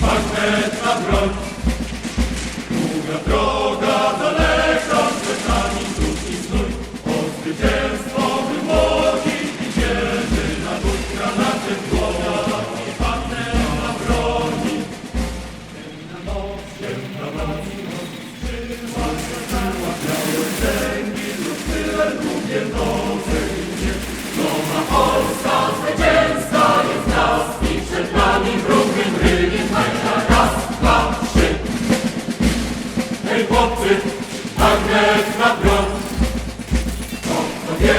Patrzy, na broń. chłopcy, magnes tak na prąd. Kto wie,